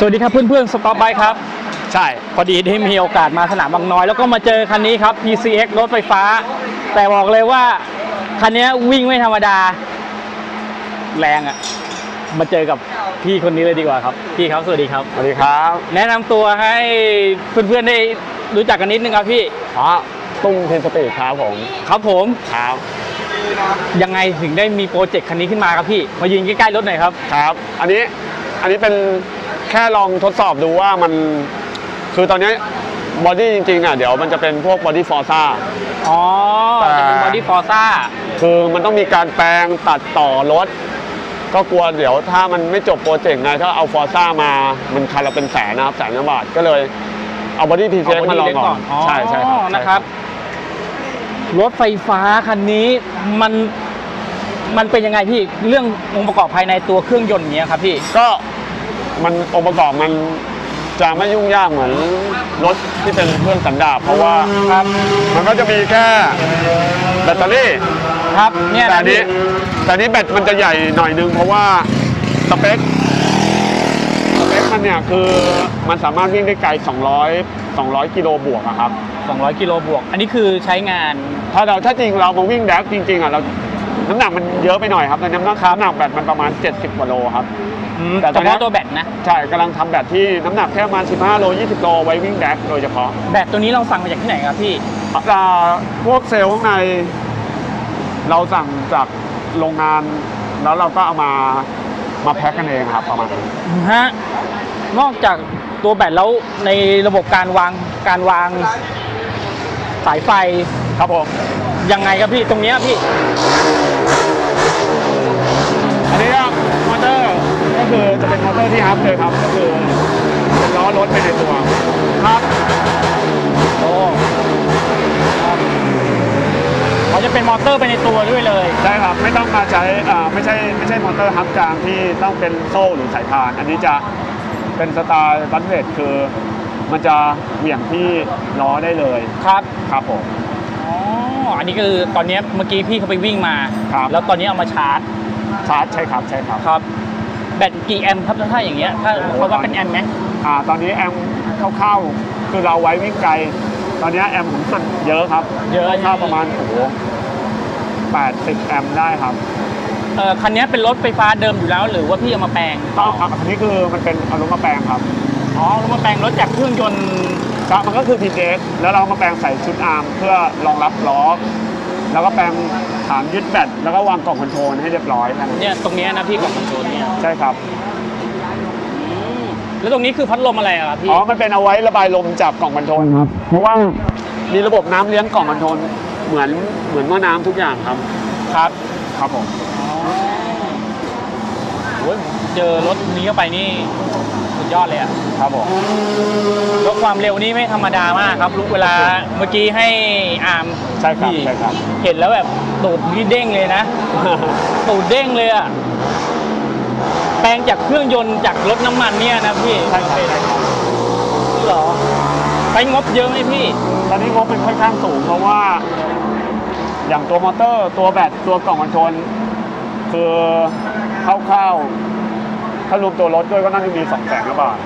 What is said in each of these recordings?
สวัสดีครับเพื่อนๆสต็อปไบครับ ใช่ พอดีได้มีโอกาสมาสนามบางน้อย แล้วก็มาเจอคันนี้ครับ PCX รถไฟฟ้า แต่บอกเลยว่า คันนี้วิ่งไม่ธรรมดา แรงอะมาเจอกับพี่คนนี้เลยดีกว่าครับ พี่ครับสวัสดีครับ สวัสดีครับ แนะนำตัวให้เพื่อนๆได้รู้จักกันนิดนึงครับพี่อ๋อตุ้งเทนสปีดครับผม ครับผมครับยังไงถึงได้มีโปรเจกต์คันนี้ขึ้นมาครับพี่ มายืนใกล้ๆรถหน่อยครับ ครับ อันนี้ อันนี้เป็น แค่ลองทดสอบดูว่ามันคือตอนนี้บอดี้จริงๆอะเดี๋ยวมันจะเป็นพวกบอดี้ฟอร์ซ่า อ๋อจะเป็นแต่บอดี้ฟอร์ซ่า คือมันต้องมีการแปลงตัดต่อรถ ก็กลัวเดี๋ยวถ้ามันไม่จบโปรเจกต์ไงถ้าเอาฟอร์ซ่ามา มันคันละเป็นแสนนะครับแสนกว่าบาทก็เลยเอาบอดี้พีเซเอามาลอง body ก่อนอ๋อใช่ใช่ครับนะครับ รถไฟฟ้าคันนี้มันมันเป็นยังไงพี่เรื่ององค์ประกอบภายในตัวเครื่องยนต์เนี้ยครับพี่ก็ มันองค์ประกอบมันจะไม่ยุ่งยากเหมือนรถที่เป็นเครื่องสันดาปเพราะว่าครับมันก็จะมีแค่แบตเตอรี่ครับเนี่ยแต่นะอันนี้พี่แต่อันนี้แบตมันจะใหญ่หน่อยนึงเพราะว่าสเปคสเปคมันเนี่ยคือมันสามารถวิ่งได้ไกล 200 200 กิโลบวกอะครับ 200 กิโลบวก อันนี้คือใช้งาน ถ้าเราถ้าจริงเรามาวิ่งแดกจริงๆอะเรา น้ำหนักมันเยอะไปหน่อยครับแต่น้ำหนักน้ำหนักแบตมันประมาณ 70กว่าโลครับอืมแต่ตเฉอนนี้พาะตัวแบตนะ ใช่กำลังทำแบตที่น้ำหนักแค่ประมาณ 15 โล 20 โลไว้วิ่งแดกโดยเฉพาะแบตตัวนี้เราสั่งมาจากที่ไหนครับพี่ อ่าพวกเซลล์ข้างใน เราสั่งจากโรงงาน แล้วเราก็เอามามาแพ็คกันเองครับประมาณนั้น ฮะ นอกจากตัวแบตแล้วในระบบการวางการวางสายไฟครับผม ยังไงครับพี่ตรงเนี้ยพี่ อันนี้ก็มอเตอร์ก็คือจะเป็นมอเตอร์ที่ฮับเลยครับ ก็คือเป็นล้อรถไปในตัวครับโอ้ครับเขาจะเป็นมอเตอร์ไปในตัวด้วยเลยใช่ครับไม่ต้องมาใช้อ่าไม่ใช่ไม่ใช่มอเตอร์ฮับกลางที่ต้องเป็นโซ่หรือสายพาน อันนี้จะเป็นสไตล์บันเวทคือ มันจะเหวี่ยงที่ล้อได้เลยครับ ครับผม อ๋อ อันนี้คือตอนเนี้ยเมื่อกี้พี่เขาไปวิ่งมา ครับ แล้วตอนนี้เอามาชาร์จ ชาร์จใช่ครับใช่ครับครับแบตกี่แอมป์ครับถ้าอย่างเงี้ยถ้าเขาว่าเป็นแอมป์ไหมอ่าตอนนี้แอมคร่าวๆคือเราไว้วิ่งไกล ตอนนี้แอมผมมันเยอะครับ เยอะคร่าวๆประมาณโอ้โห80แอมได้ครับเออคันเนี้ยเป็นรถไฟฟ้าเดิมอยู่แล้ว หรือว่าพี่เอามาแปลงต้องครับอันนี้คือมันเป็นอารมณ์มาแปลงครับอ๋อเอามาแปลงรถจากเครื่องยนต์ครับมันก็คือ PJX แล้วเรามาแปลงใส่ชุดอาร์มเพื่อรองรับล้อ แล้วก็แปลงฐานยึดแบตแล้วก็วางกล่องคอนโทรลให้เรียบร้อยนะครับเนี่ยตรงเนี้ยนะพี่กล่องคอนโทรลเนี่ยใช่ครับอืมแล้วตรงนี้คือพัดลมอะไรอะครับพี่อ๋อ มันเป็นเอาไว้ระบายลมจากกล่องคอนโทรลครับ เพราะว่ามีระบบน้ำเลี้ยงกล่องคอนโทรลเหมือนเหมือนหม้อน้ำทุกอย่างครับ ครับ ครับผม โอ้ยเจอรถนี้เข้าไปนี่สุด ยอดเลยอะครับผมรถความเร็วนี่ไม่ธรรมดามากครับรู้เวลาเมื่อกี้ให้อาร์มใช่ครับพี่ใช่ครับ เห็นแล้วแบบตูดนี่เด้งเลยนะตูดเด้งเลยอะแปลงจากเครื่องยนต์จากรถน้ำมันเนี่ยนะพี่ใช่ครับใช่ครับเหรอใช้งบเยอะไหมพี่ ตอนนี้งบมันค่อนข้างสูงเพราะว่า อย่างตัวมอเตอร์ตัวแบตตัวกล่องคอนโทรลคือคร่าวๆ ถ้ารวมตัวรถด้วยก็น่าจะมี2องแสนกว่าบาท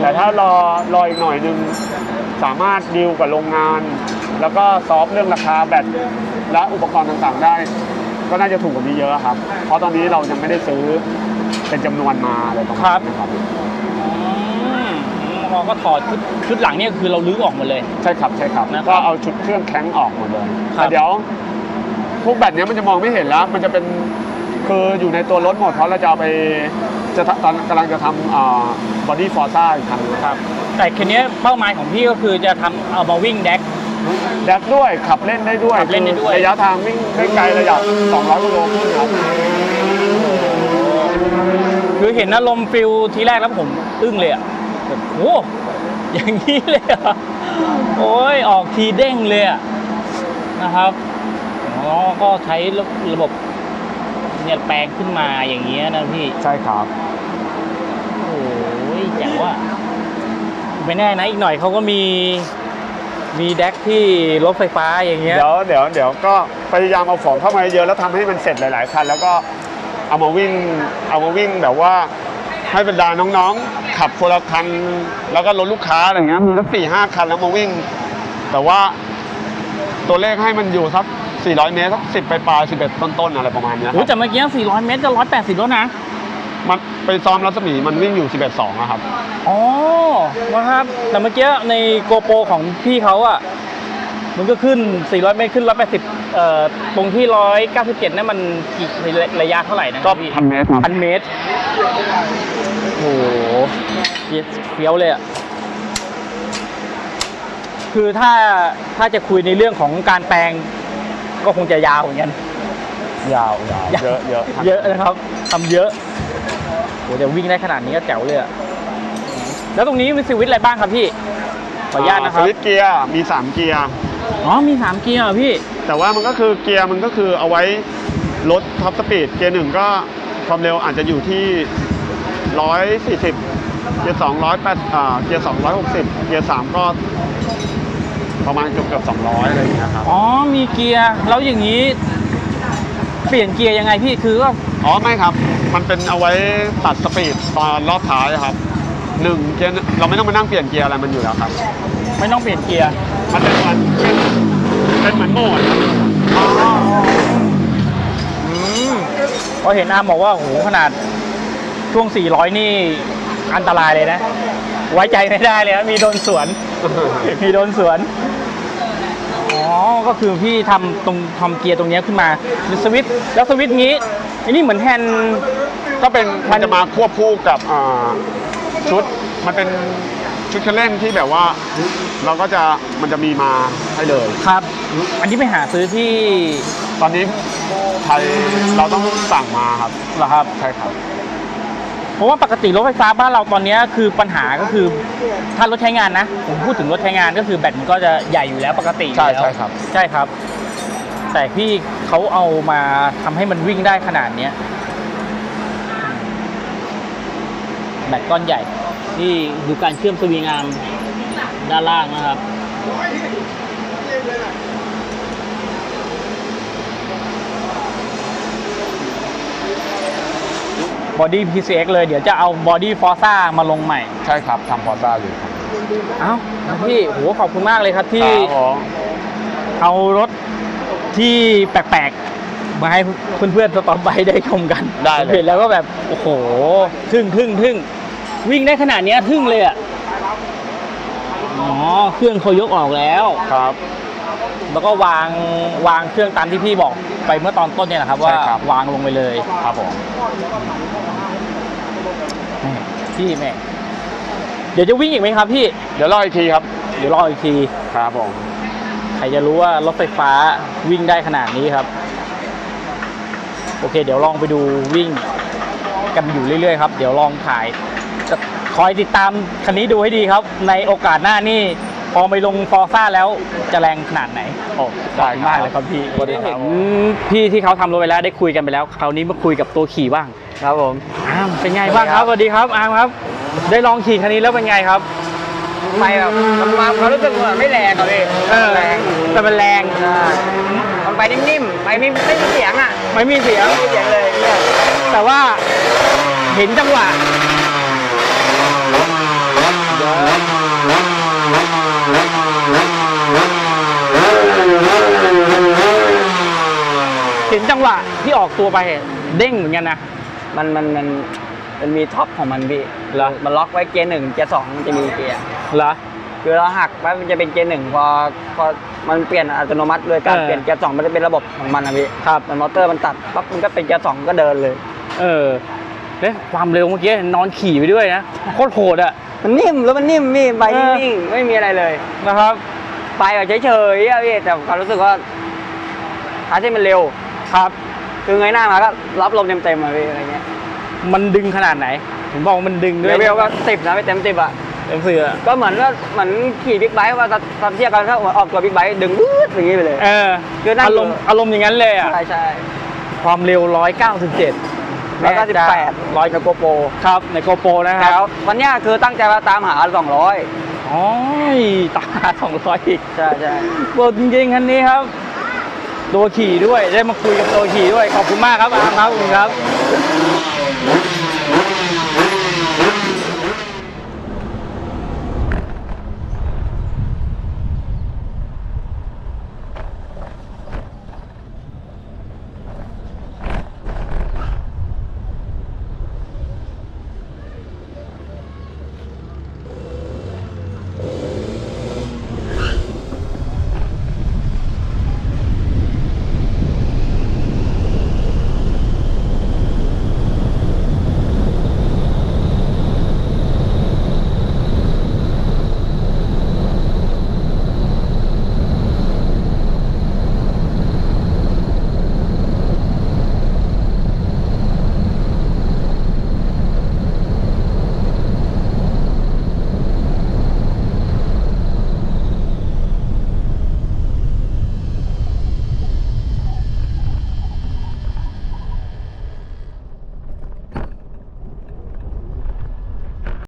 แต่ถ้ารอรออีกหน่อยหนึงสามารถดีลกับโรงงาน แล้วก็ซอฟต์เรื่องราคาแบตและอุปกรณ์ต่างๆได้ ก็น่าจะถูกกว่านี้เยอะครับ เพราะตอนนี้เรายังไม่ได้ซื้อเป็นจำนวนมาอะไรประมาณนี้นะครับอืมเราก็ถอดชุดชุดหลังเนี่ยคือเราลื้อออกหมดเลย ใช่ครับใช่ครับนะครับก็เอาชุดเครื่องแข้งออกหมดเลยครับแต่เดี๋ยวพวกแบตเนี้ยมันจะมองไม่เห็นแล้ว มันจะเป็นคืออยู่ในตัวรถหมดเพราะเราจะเอาไป จะทำตอนกำลังจะทำบอดี้ฟอร์ซ่าอีกคันหนึ่งครับ แต่คันนี้เป้าหมายของพี่ก็คือจะทำเอามาวิ่งแดก แดกด้วยขับเล่นได้ด้วยขับเล่นได้ด้วย คือระยะทางวิ่งได้ไกลระยะ200กิโลขึ้นครับคือเห็นอารมณ์ฟิลทีแรกแล้วผมอึ้งเลยอะแบบโอ้อย่างนี้เลยเหรอะโอ้ยออกทีเด้งเลยอะนะครับอ๋อก็ใช้ระบบ เนี่ยแปลงขึ้นมาอย่างเงี้ยนะพี่ใช่ครับโอ้ยแจ๋งว่าไม่แน่นะอีกหน่อยเขาก็มีมีแดกที่รถไฟฟ้าอย่างเงี้ยเดี๋ยวเดี๋ยวเดี๋ยวก็พยายามเอาของเข้ามาเยอะแล้วทำให้มันเสร็จหลาย ๆ คัน แล้วก็เอามาวิ่งเอามาวิ่งแบบว่าให้บรรดาน้องๆ ขับคนละคัน แล้วก็รถลูกค้าอะไรเงี้ยมีสักสี่ห้าคันแล้วมาวิ่ง แต่ว่าตัวเลขให้มันอยู่สัก 400 เมตรสักสิบไปปลายสิบเอ็ดต้นๆอะไรประมาณเนี้ยคโอ้รับแต่เมื่อกี้ 400 เมตรจะ180 แล้วนะ มันไปซ้อมรัศมีมันวิ่งอยู่ 11 2อะครับ อ๋อนะครับ แต่เมื่อกี้ในโกโปรของพี่เขาอะ มันก็ขึ้น 400 เมตรขึ้น 180 เอ่อ ตรงที่ 197นั่นมันกี่ระยะเท่าไหร่นะก็พี่พันเมตรครับพันเมตร โอ้โหเฟี้ยวเลยอะ คือถ้าถ้าจะคุยในเรื่องของการแปลง ก็คงจะยาวเหมือนกัน ยาวยาวเยอะเยอะเยอะนะครับทำเยอะโหเดี๋ยววิ่งได้ขนาดนี้ก็แจ๋วเลยอะแล้วตรงนี้มีสวิตช์อะไรบ้างครับพี่ ขออนุญาตนะครับ สวิตช์เกียร์มี 3 เกียร์ อ๋อ มีสามเกียร์เหรอพี่ แต่ว่ามันก็คือเกียร์มันก็คือเอาไว้ลดท็อปสปีดเกียร์หนึ่งก็ความเร็วอาจจะอยู่ที่ 140 เกียร์สองร้อยแปดอ่าเกียร์สองร้อยหกสิบเกียร์สามก็ ประมาณเกือบเกือบสองร้อยอะไรอย่างเงี้ยครับ อ๋อมีเกียร์แล้วอย่างนี้ เปลี่ยนเกียร์ยังไงพี่คือก็อ๋อไม่ครับ มันเป็นเอาไว้ตัดสปีดตอนรอบท้ายครับหนึ่งเกียร์เราไม่ต้องมานั่งเปลี่ยนเกียร์อะไรมันอยู่แล้วครับ ไม่ต้องเปลี่ยนเกียร์มันเป็นเหมือนเป็นเหมือนโหมดอืมพอเห็นอาร์มบอกว่าโอ้โหขนาดช่วง 400 นี่อันตรายเลยนะ ไว้ใจไม่ได้เลยนะมีโดนสวน มีโดนสวนอ๋อ ก็คือพี่ทำตรงทำเกียร์ตรงเนี้ยขึ้นมาเป็นสวิตช์แล้วสวิตช์นี้อันนี้เหมือนแฮนด์ ก็เป็นมันจะมาควบคู่กับอ่าชุดมันเป็นชุดเครื่องเล่นที่แบบว่า เราก็จะมันจะมีมาให้เลย ครับ อันนี้ไปหาซื้อที่ตอนนี้ไทยเราต้องสั่งมาครับ เหรอครับ ใช่ครับ เพราะว่าปกติรถไฟฟ้าบ้านเราตอนเนี้ยคือปัญหาก็คือถ้ารถใช้งานนะ ผมพูดถึงรถใช้งานก็คือแบตมันก็จะใหญ่อยู่แล้วปกติอยู่ใช่แล้วใช่ครับ ใช่ครับ แต่พี่เขาเอามาทำให้มันวิ่งได้ขนาดเนี้ยแบตก้อนใหญ่นี่ดูการเชื่อมสวิงอาร์มด้านล่างนะครับ บอดี้ PCX เลยเดี๋ยวจะเอาบอดี้ฟอร์ซ่ามาลงใหม่ ใช่ครับทำพอร์ต้าอยู่ครับเอ้าพี่โหขอบคุณมากเลยครับที่ครับผมเอารถที่แปลกๆ มาให้เพื่อนๆสตอมไบได้ชมกันได้เลย เห็นแล้วก็แบบ โอ้โหทึ่งทึ่งทึ่งวิ่งได้ขนาดเนี้ยทึ่งเลยอะอ๋อเครื่องเขายกออกแล้ว ครับ แล้วก็วางวางเครื่องตามที่พี่บอกไปเมื่อตอนต้นเนี่ยนะครับ ว่าใช่ครับ วางลงไปเลย ครับผมแม่พี่แม่เดี๋ยวจะวิ่งอีกไหมครับพี่ เดี๋ยวรออีกทีครับ เดี๋ยวรออีกที ครับผม ใครจะรู้ว่ารถไฟฟ้าวิ่งได้ขนาดนี้ครับ โอเค เดี๋ยวลองไปดูวิ่งกันอยู่เรื่อยๆครับ เดี๋ยวลองถ่ายจะคอยติดตามคันนี้ดูให้ดีครับ ในโอกาสหน้านี่ พอไปลงฟอร์ซ่าแล้วจะแรงขนาดไหนโอ้ขอบคุณมากเลยครับพี่สวัสดีคเห็รับนพี่ที่เขาทำรถไปแล้วได้คุยกันไปแล้วคราวนี้มาคุยกับตัวขี่บ้างครับผม อามเป็นไงบ้างครับสวัสดีครับอามครับ ได้ลองขี่คันนี้แล้วเป็นไงครับ ไปแบบมันมาเขารู้สึกว่าไม่แรงอะพี่เออ แรงแต่มันแรงใช่มันไปนิ่มๆ ไปไม่ไม่มีเสียงอะไม่มีเสียง ไม่มีเสียงเลยเนี่ยแต่ว่าเห็นจังหวะเห็นจังหวะที่ ออกตัวไปเด้งเหมือนกันนะ มันมันมันมันมีท็อปของมันพี่เหรอ มันล็อกไว้เกียร์หนึ่งเกียร์สองมันจะมีเกียร์เหรอ คือเราหักไปมันจะเป็นเกียร์หนึ่งพอพอมันเปลี่ยนอัตโนมัติเลยการเออเปลี่ยนเกียร์สองมันจะเป็นระบบของมันนะพี่ครับมันมอเตอร์มันตัดปั๊บมันก็เป็นเกียร์สองก็เดินเลย เออเนี่ยความเร็วเมื่อกี้นอนขี่ไปด้วยนะโคตรโหดอะมันนิ่มแล้วมันนิ่มพี่ไปเออนิ่งๆไม่มีอะไรเลยนะครับไปแบบเฉยๆอะพี่แต่ความรู้สึกว่าอาที่มันเร็วครับ คือเงยหน้ามาก็รับลมเต็มๆอะพี่อะไรเงี้ยมันดึงขนาดไหน ผมบอกว่ามันดึงด้วยเร็วๆก็สิบนะไม่เต็มสิบอะเต็มเสือก็เหมือนว่าเหมือนขี่บิ๊กไบค์ว่าตอนเทียบกันถ้าออกตัวบิ๊กไบค์ดึงดื้ดอย่างนี้ไปเลย เออคือนั่งอารมณ์อารมณ์อย่างนั้นเลยอะใช่ใช่ความเร็ว 197 แล้วก็สิบแปดร้อยในโกโปรครับในโกโปรนะคแล้รัวบวันเนี้ยคือตั้งใจมาตามหาสองร้อยอ๋อยตาสองร้อยอีก ใช่ใช่โปรจริงๆคันนี้ครับ ตัวขี่ด้วยได้มาคุยกับตัวขี่ด้วยขอบคุณมากครับอามครับคุณครับ